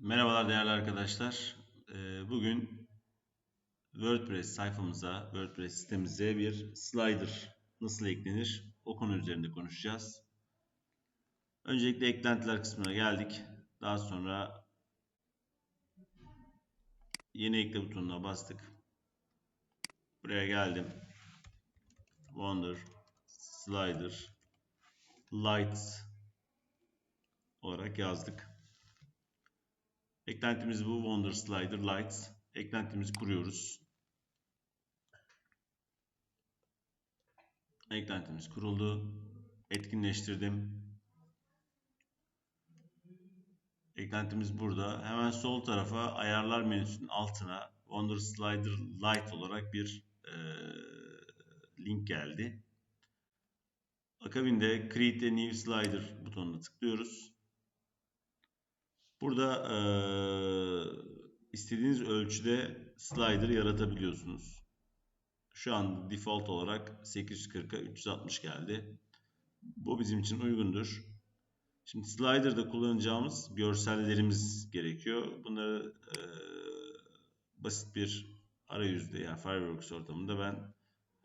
Merhabalar değerli arkadaşlar. Ee, Bugün WordPress sayfamıza, WordPress sitemize bir slider nasıl eklenir o konu üzerinde konuşacağız. Öncelikle eklentiler kısmına geldik. Daha sonra yeni ekle butonuna bastık. Buraya geldim. Wonder, Slider, Lights olarak yazdık. Eklentimiz bu. Wonder Slider Lights. Eklentimizi kuruyoruz. Eklentimiz kuruldu. Etkinleştirdim. Eklentimiz burada. Hemen sol tarafa ayarlar menüsünün altına Wonder Slider Light olarak bir e, link geldi. Akabinde Create a New Slider butonuna tıklıyoruz. Burada e, istediğiniz ölçüde slider yaratabiliyorsunuz. Şu an default olarak 840'a 360 geldi. Bu bizim için uygundur. Şimdi slider'da kullanacağımız görsellerimiz gerekiyor. Bunları e, basit bir arayüzde yani Fireworks ortamında ben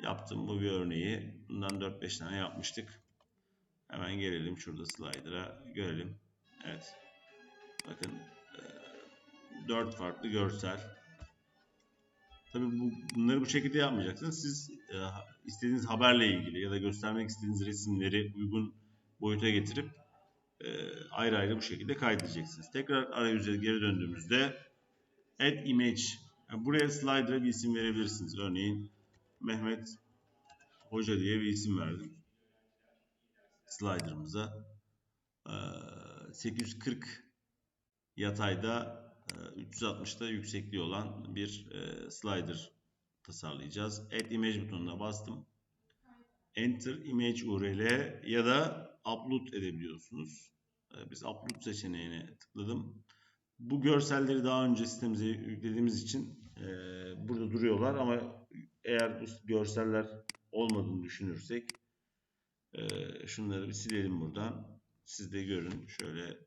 yaptım bu bir örneği. Bundan 4-5 tane yapmıştık. Hemen gelelim şurada slider'a görelim. Evet. Bakın e, 4 farklı görsel. Tabii bu, bunları bu şekilde yapmayacaksınız. Siz e, istediğiniz haberle ilgili ya da göstermek istediğiniz resimleri uygun boyuta getirip e, ayrı ayrı bu şekilde kaydedeceksiniz. Tekrar arayüze geri döndüğümüzde Add Image. Yani buraya slider'a bir isim verebilirsiniz. Örneğin Mehmet Hoca diye bir isim verdim. Slider'ımıza. E, 840 yatayda 360'da e, yüksekliği olan bir e, slider tasarlayacağız. Add Image butonuna bastım. Enter Image URL ya da upload edebiliyorsunuz. E, biz upload seçeneğine tıkladım. Bu görselleri daha önce sistemimize yüklediğimiz için burada duruyorlar ama eğer bu görseller olmadığını düşünürsek şunları bir silelim buradan. Siz de görün. Şöyle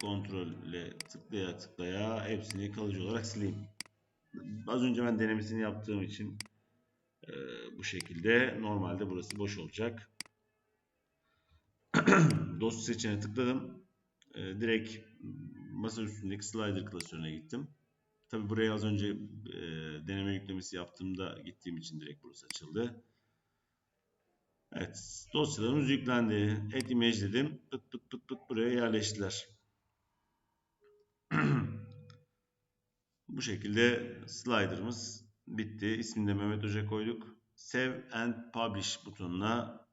kontrolle tıklaya tıklaya hepsini kalıcı olarak sileyim. Az önce ben denemesini yaptığım için e, bu şekilde normalde burası boş olacak. Dosya seçeneğine tıkladım. E, direkt masa üstündeki slider klasörüne gittim. Tabi buraya az önce e, deneme yüklemesi yaptığımda gittiğim için direkt burası açıldı. Evet dosyalarımız yüklendi. Add image dedim. Pıt pıt pıt pıt buraya yerleştiler. Bu şekilde slider'ımız bitti. İsmini de Mehmet Hoca koyduk. Save and Publish butonuna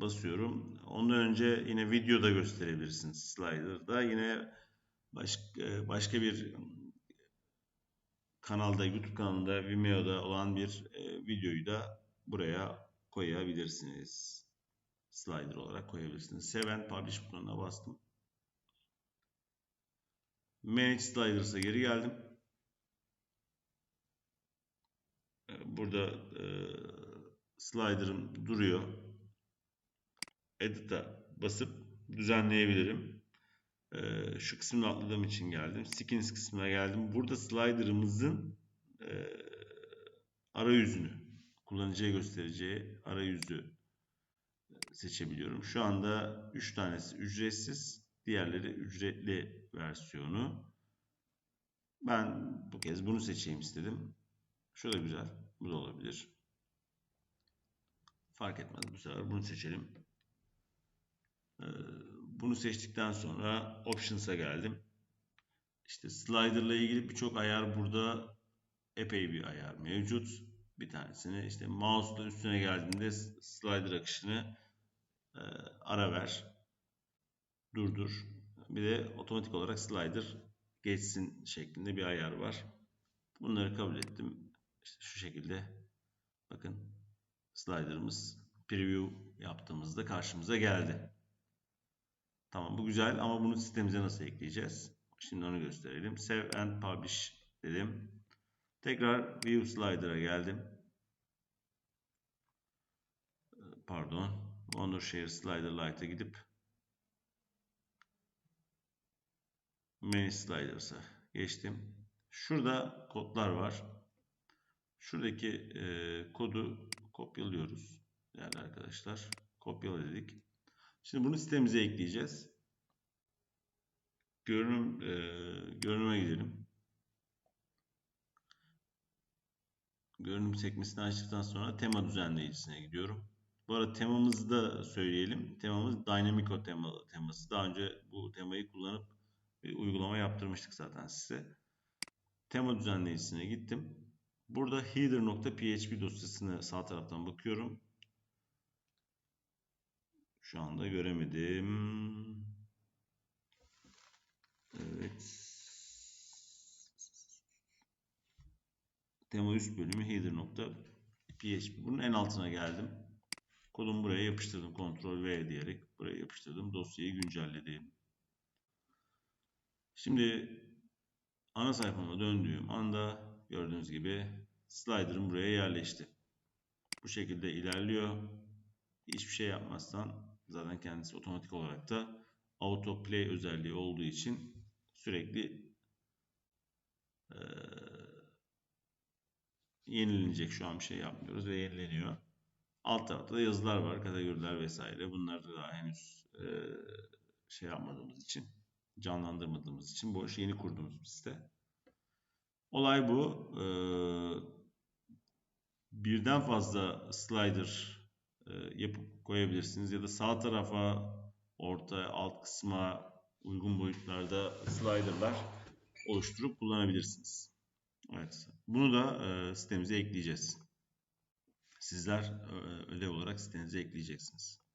basıyorum. Ondan önce yine videoda gösterebilirsiniz slider'da. Yine başka, başka bir kanalda, YouTube kanalında, Vimeo'da olan bir e, videoyu da buraya koyabilirsiniz. Slider olarak koyabilirsiniz. Save and Publish butonuna bastım. Manage Sliders'a geri geldim. Ee, burada e, slider'ım duruyor. Edit'a basıp düzenleyebilirim. E, şu kısmını atladığım için geldim. Skins kısmına geldim. Burada slider'ımızın e, arayüzünü, kullanıcıya göstereceği arayüzü seçebiliyorum. Şu anda 3 tanesi ücretsiz. Diğerleri ücretli versiyonu. Ben bu kez bunu seçeyim istedim. Şu da güzel. Bu da olabilir. Fark etmez. Bu sefer bunu seçelim. Ee, bunu seçtikten sonra Options'a geldim. İşte slider ile ilgili birçok ayar burada epey bir ayar mevcut. Bir tanesini işte mouse'la üstüne geldiğinde slider akışını e, ara ver durdur. Bir de otomatik olarak slider geçsin şeklinde bir ayar var. Bunları kabul ettim. İşte şu şekilde bakın slider'ımız preview yaptığımızda karşımıza geldi. Tamam bu güzel ama bunu sistemimize nasıl ekleyeceğiz? Şimdi onu gösterelim. Save and Publish dedim. Tekrar View Slider'a geldim. Pardon. Wondershare Slider Lite'a gidip Main Sliders'a geçtim. Şurada kodlar var. Şuradaki e, kodu kopyalıyoruz değerli arkadaşlar. Kopyala dedik. Şimdi bunu sitemize ekleyeceğiz. Görünüm e, görünüme gidelim. Görünüm sekmesini açtıktan sonra tema düzenleyicisine gidiyorum. Bu arada temamızı da söyleyelim. Temamız Dynamico tema, teması. Daha önce bu temayı kullanıp bir uygulama yaptırmıştık zaten size. Tema düzenleyicisine gittim. Burada header.php dosyasını sağ taraftan bakıyorum. Şu anda göremedim. Evet. Tema üst bölümü header.php. Bunun en altına geldim. Kodumu buraya yapıştırdım. Ctrl V diyerek buraya yapıştırdım. Dosyayı güncelledim. Şimdi ana sayfama döndüğüm anda gördüğünüz gibi slider'ım buraya yerleşti. Bu şekilde ilerliyor. Hiçbir şey yapmazsan zaten kendisi otomatik olarak da autoplay özelliği olduğu için sürekli e, yenilenecek. Şu an bir şey yapmıyoruz ve yenileniyor. Alt tarafta da yazılar var, kategoriler vesaire. Bunlar da daha henüz e, şey yapmadığımız için, canlandırmadığımız için boş, yeni kurduğumuz bir site. Olay bu. E, birden fazla slider e, yapıp koyabilirsiniz ya da sağ tarafa, orta, alt kısma uygun boyutlarda slider'lar oluşturup kullanabilirsiniz. Evet. Bunu da e, sitemize ekleyeceğiz. Sizler e, ödev olarak sitenize ekleyeceksiniz.